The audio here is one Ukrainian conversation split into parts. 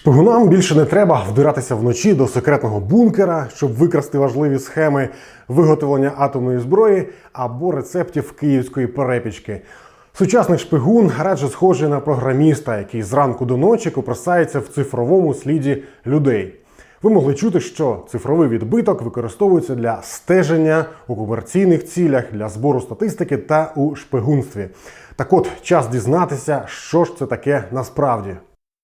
Шпигунам більше не треба вдиратися вночі до секретного бункера, щоб викрасти важливі схеми виготовлення атомної зброї або рецептів київської перепічки. Сучасний шпигун радше схожий на програміста, який зранку до ночі копресається в цифровому сліді людей. Ви могли чути, що цифровий відбиток використовується для стеження у комерційних цілях, для збору статистики та у шпигунстві. Так от, час дізнатися, що ж це таке насправді.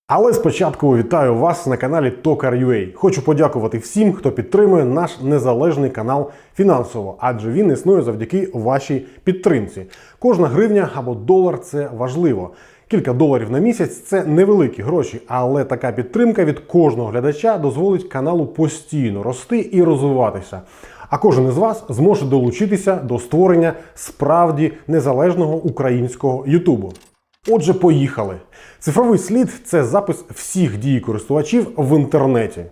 Але спочатку вітаю вас на каналі Tokar.ua. Хочу подякувати всім, хто підтримує наш незалежний канал фінансово, адже він існує завдяки вашій підтримці. Кожна гривня або долар це важливо. Кілька доларів на місяць це невеликі гроші, але така підтримка від кожного глядача дозволить каналу постійно рости і розвиватися. А кожен із вас зможе долучитися до створення справді незалежного українського Ютубу. Отже, поїхали. Цифровий слід це запис всіх дій користувачів в інтернеті.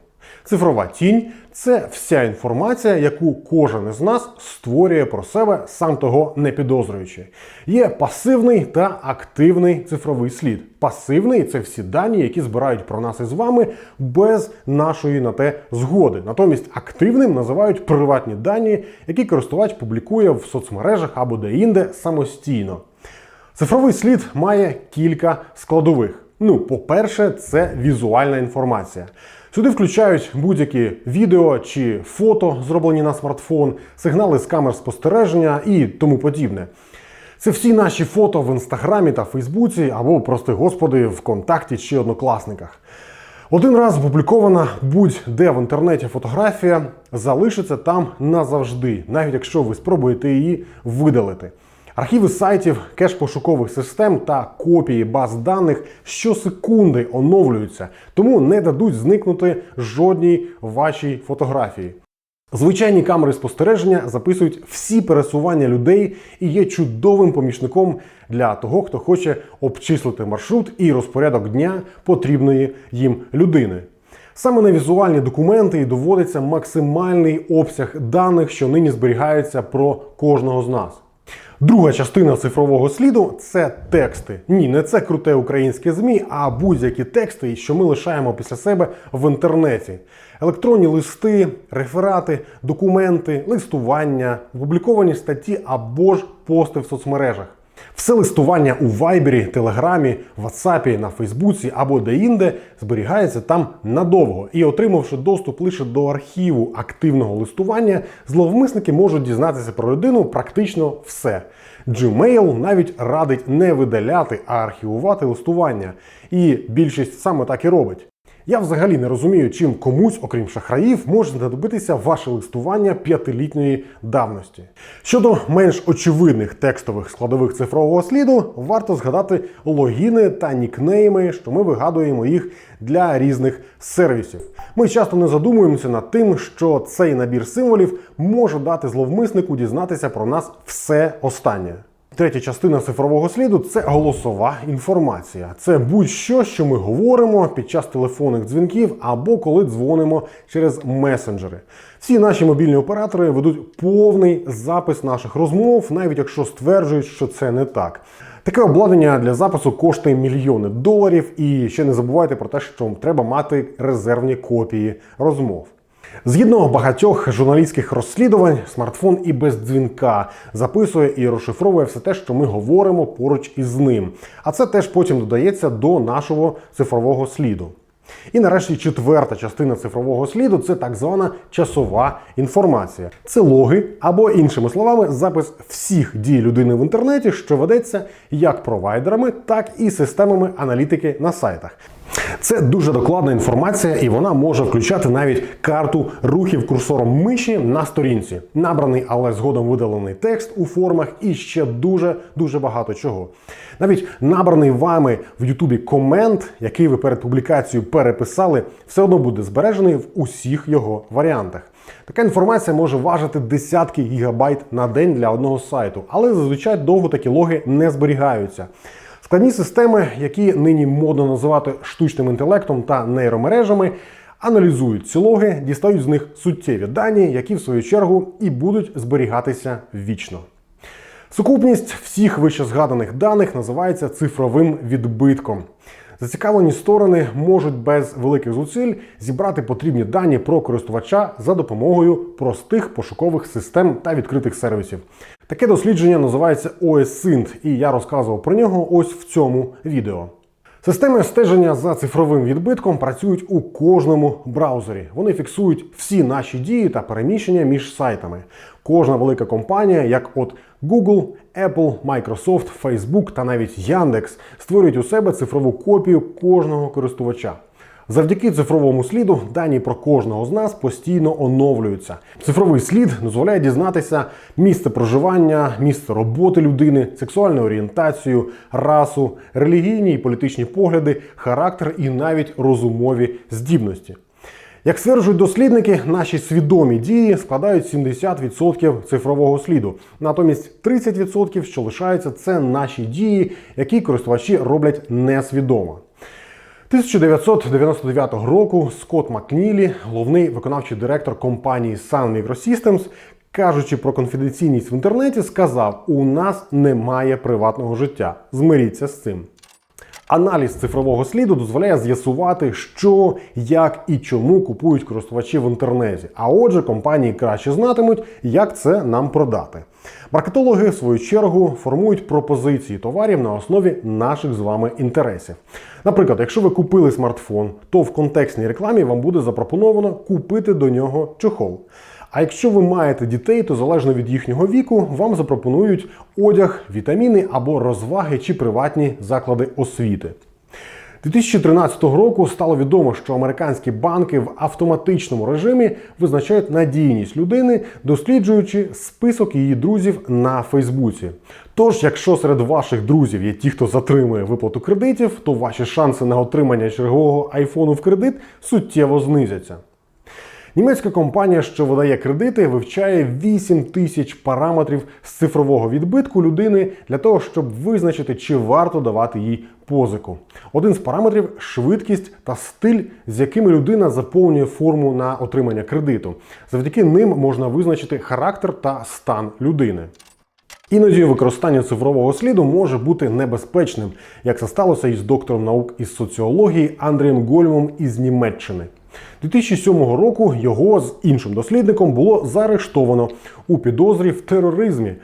Цифрова тінь це вся інформація, яку кожен із нас створює про себе, сам того не підозрюючи. Є пасивний та активний цифровий слід. Пасивний це всі дані, які збирають про нас із вами без нашої на те згоди. Натомість активним називають приватні дані, які користувач публікує в соцмережах або де-інде самостійно. Цифровий слід має кілька складових. Ну, по-перше, це візуальна інформація. Сюди включають будь-які відео чи фото, зроблені на смартфон, сигнали з камер спостереження і тому подібне. Це всі наші фото в інстаграмі та Фейсбуці, або, прости господи, в контакті чи однокласниках. Один раз опублікована будь-де в інтернеті фотографія залишиться там назавжди, навіть якщо ви спробуєте її видалити. Архіви сайтів, кеш пошукових систем та копії баз даних щосекунди оновлюються, тому не дадуть зникнути жодній вашій фотографії. Звичайні камери спостереження записують всі пересування людей і є чудовим помічником для того, хто хоче обчислити маршрут і розпорядок дня потрібної їм людини. Саме на візуальні документи і доводиться максимальний обсяг даних, що нині зберігаються про кожного з нас. Друга частина цифрового сліду це тексти. Ні, не це круте українське ЗМІ, а будь-які тексти, що ми лишаємо після себе в інтернеті. Електронні листи, реферати, документи, листування, опубліковані статті або ж пости в соцмережах. Все листування у Вайбері, Телеграмі, Ватсапі, на Фейсбуці або де-інде зберігається там надовго. І отримавши доступ лише до архіву активного листування, зловмисники можуть дізнатися про людину практично все. Gmail навіть радить не видаляти, а архівувати листування. І більшість саме так і робить. Я взагалі не розумію, чим комусь, окрім шахраїв, може знадобитися ваше листування п'ятилітньої давності. Щодо менш очевидних текстових складових цифрового сліду, варто згадати логіни та нікнейми, що ми вигадуємо їх для різних сервісів. Ми часто не задумуємося над тим, що цей набір символів може дати зловмиснику дізнатися про нас все останнє. Третя частина цифрового сліду це голосова інформація. Це будь-що, що ми говоримо під час телефонних дзвінків або коли дзвонимо через месенджери. Всі наші мобільні оператори ведуть повний запис наших розмов, навіть якщо стверджують, що це не так. Таке обладнання для запису коштує мільйони доларів, і ще не забувайте про те, що треба мати резервні копії розмов. Згідно багатьох журналістських розслідувань, смартфон і без дзвінка записує і розшифровує все те, що ми говоримо поруч із ним. А це теж потім додається до нашого цифрового сліду. І нарешті четверта частина цифрового сліду це так звана часова інформація. Це логи, або, іншими словами, запис всіх дій людини в інтернеті, що ведеться як провайдерами, так і системами аналітики на сайтах. Це дуже докладна інформація, і вона може включати навіть карту рухів курсором миші на сторінці, набраний, але згодом видалений текст у формах і ще дуже дуже багато чого. Навіть набраний вами в Ютубі комент, який ви перед публікацією переписали, все одно буде збережений в усіх його варіантах. Така інформація може важити десятки гігабайт на день для одного сайту, але зазвичай довго такі логи не зберігаються. Складні системи, які нині модно називати штучним інтелектом та нейромережами, аналізують ці логи, дістають з них суттєві дані, які в свою чергу і будуть зберігатися вічно. Сукупність всіх вищезгаданих даних називається цифровим відбитком. Зацікавлені сторони можуть без великих зусиль зібрати потрібні дані про користувача за допомогою простих пошукових систем та відкритих сервісів. Таке дослідження називається OSINT, і я розказував про нього ось в цьому відео. Системи стеження за цифровим відбитком працюють у кожному браузері. Вони фіксують всі наші дії та переміщення між сайтами. Кожна велика компанія, як от Google, Apple, Microsoft, Facebook та навіть Яндекс, створюють у себе цифрову копію кожного користувача. Завдяки цифровому сліду дані про кожного з нас постійно оновлюються. Цифровий слід дозволяє дізнатися місце проживання, місце роботи людини, сексуальну орієнтацію, расу, релігійні і політичні погляди, характер і навіть розумові здібності. Як стверджують дослідники, наші свідомі дії складають 70% цифрового сліду. Натомість 30%, що лишаються, це наші дії, які користувачі роблять несвідомо. 1999 року Скотт Макнілі, головний виконавчий директор компанії Sun Microsystems, кажучи про конфіденційність в інтернеті, сказав: у нас немає приватного життя. Змиріться з цим. Аналіз цифрового сліду дозволяє з'ясувати, що, як і чому купують користувачі в інтернеті. А отже, компанії краще знатимуть, як це нам продати. Маркетологи, в свою чергу, формують пропозиції товарів на основі наших з вами інтересів. Наприклад, якщо ви купили смартфон, то в контекстній рекламі вам буде запропоновано купити до нього чохол. А якщо ви маєте дітей, то залежно від їхнього віку вам запропонують одяг, вітаміни або розваги чи приватні заклади освіти. 2013 року стало відомо, що американські банки в автоматичному режимі визначають надійність людини, досліджуючи список її друзів на Фейсбуці. Тож, якщо серед ваших друзів є ті, хто затримує виплату кредитів, то ваші шанси на отримання чергового айфону в кредит суттєво знизяться. Німецька компанія, що видає кредити, вивчає 8 тисяч параметрів з цифрового відбитку людини для того, щоб визначити, чи варто давати їй позику. Один з параметрів швидкість та стиль, з якими людина заповнює форму на отримання кредиту. Завдяки ним можна визначити характер та стан людини. Іноді використання цифрового сліду може бути небезпечним, як це сталося із доктором наук із соціології Андрієм Гольмом із Німеччини. 2007 року його з іншим дослідником було заарештовано у підозрі в тероризмі.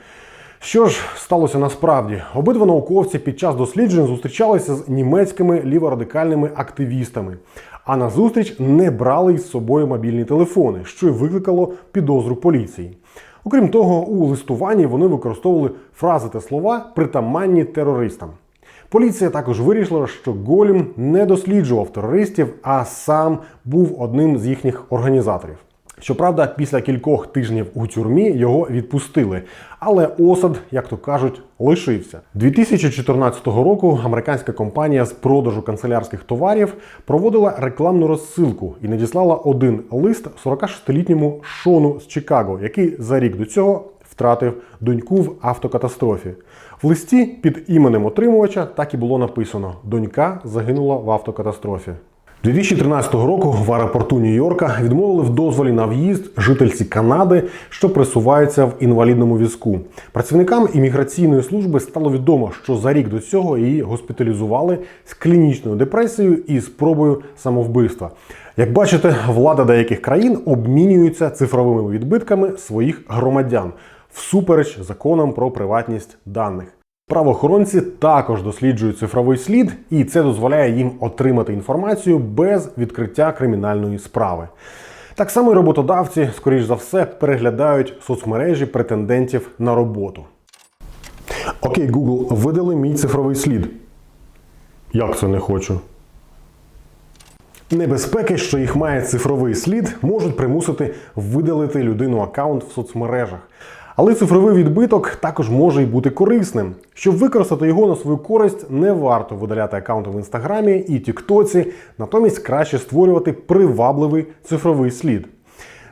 Що ж сталося насправді? Обидва науковці під час досліджень зустрічалися з німецькими ліворадикальними активістами, а на зустріч не брали із собою мобільні телефони, що й викликало підозру поліції. Окрім того, у листуванні вони використовували фрази та слова, притаманні терористам. Поліція також вирішила, що Голім не досліджував терористів, а сам був одним з їхніх організаторів. Щоправда, після кількох тижнів у тюрмі його відпустили, але осад, як то кажуть, лишився. 2014 року американська компанія з продажу канцелярських товарів проводила рекламну розсилку і надіслала один лист 46-літньому Шону з Чикаго, який за рік до цього втратив доньку в автокатастрофі. В листі під іменем отримувача так і було написано: донька загинула в автокатастрофі. 2013 року в аеропорту Нью-Йорка відмовили в дозволі на в'їзд жительці Канади, що присуваються в інвалідному візку. Працівникам імміграційної служби стало відомо, що за рік до цього її госпіталізували з клінічною депресією і спробою самовбивства. Як бачите, влада деяких країн обмінюється цифровими відбитками своїх громадян всупереч законам про приватність даних. Правоохоронці також досліджують цифровий слід, і це дозволяє їм отримати інформацію без відкриття кримінальної справи. Так само і роботодавці, скоріш за все, переглядають соцмережі претендентів на роботу. Окей, Google, видали мій цифровий слід. Як це не хочу? Небезпеки, що їх має цифровий слід, можуть примусити видалити людину аккаунт в соцмережах. Але цифровий відбиток також може й бути корисним. Щоб використати його на свою користь, не варто видаляти аккаунти в інстаграмі і Тіктоці, натомість краще створювати привабливий цифровий слід.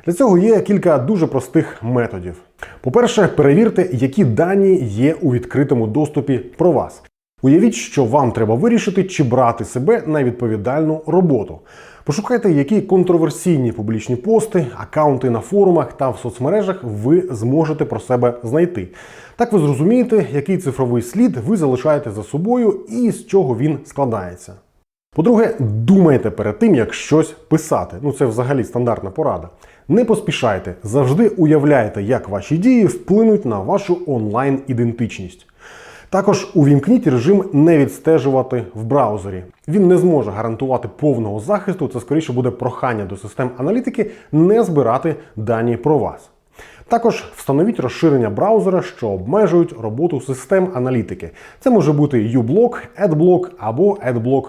Для цього є кілька дуже простих методів. По-перше, перевірте, які дані є у відкритому доступі про вас. Уявіть, що вам треба вирішити, чи брати себе на відповідальну роботу. Пошукайте, які контроверсійні публічні пости, акаунти на форумах та в соцмережах ви зможете про себе знайти. Так ви зрозумієте, який цифровий слід ви залишаєте за собою і з чого він складається. По-друге, думайте перед тим, як щось писати. Ну це взагалі стандартна порада. Не поспішайте, завжди уявляйте, як ваші дії вплинуть на вашу онлайн-ідентичність. Також увімкніть режим не відстежувати в браузері. Він не зможе гарантувати повного захисту. Це скоріше буде прохання до систем аналітики не збирати дані про вас. Також встановіть розширення браузера, що обмежують роботу систем аналітики. Це може бути uBlock, AdBlock або AdBlock.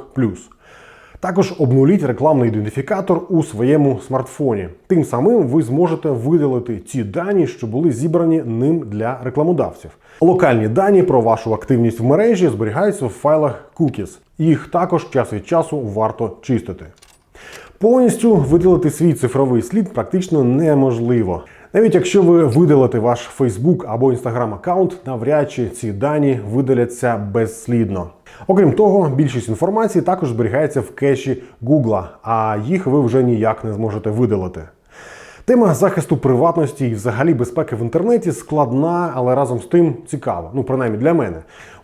Також обнуліть рекламний ідентифікатор у своєму смартфоні. Тим самим ви зможете видалити ті дані, що були зібрані ним для рекламодавців. Локальні дані про вашу активність в мережі зберігаються в файлах cookies. Їх також час від часу варто чистити. Повністю видалити свій цифровий слід практично неможливо. Навіть якщо ви видалите ваш Facebook або Instagram аккаунт, навряд чи ці дані видаляться безслідно. Окрім того, більшість інформації також зберігається в кеші Google, а їх ви вже ніяк не зможете видалити. Тема захисту приватності і взагалі безпеки в інтернеті складна, але разом з тим цікава. Ну, принаймні для мене.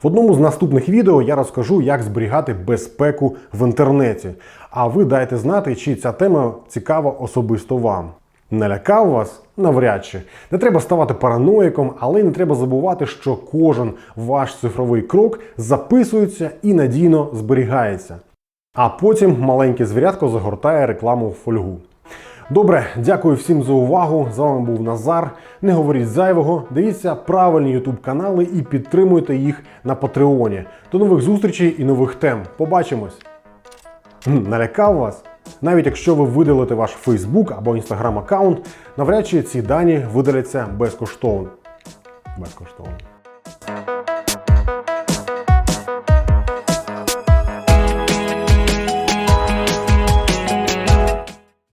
В одному з наступних відео я розкажу, як зберігати безпеку в інтернеті. А ви дайте знати, чи ця тема цікава особисто вам. Налякав вас? Навряд чи. Не треба ставати параноїком, але й не треба забувати, що кожен ваш цифровий крок записується і надійно зберігається. А потім маленьке звірятко загортає рекламу в фольгу. Добре, дякую всім за увагу. З вами був Назар. Не говоріть зайвого, дивіться правильні YouTube канали і підтримуйте їх на Патреоні. До нових зустрічей і нових тем. Побачимось! Налякав вас? Навіть якщо ви видалите ваш Facebook або Instagram аккаунт, навряд чи ці дані видаляться безкоштовно. Безкоштовно.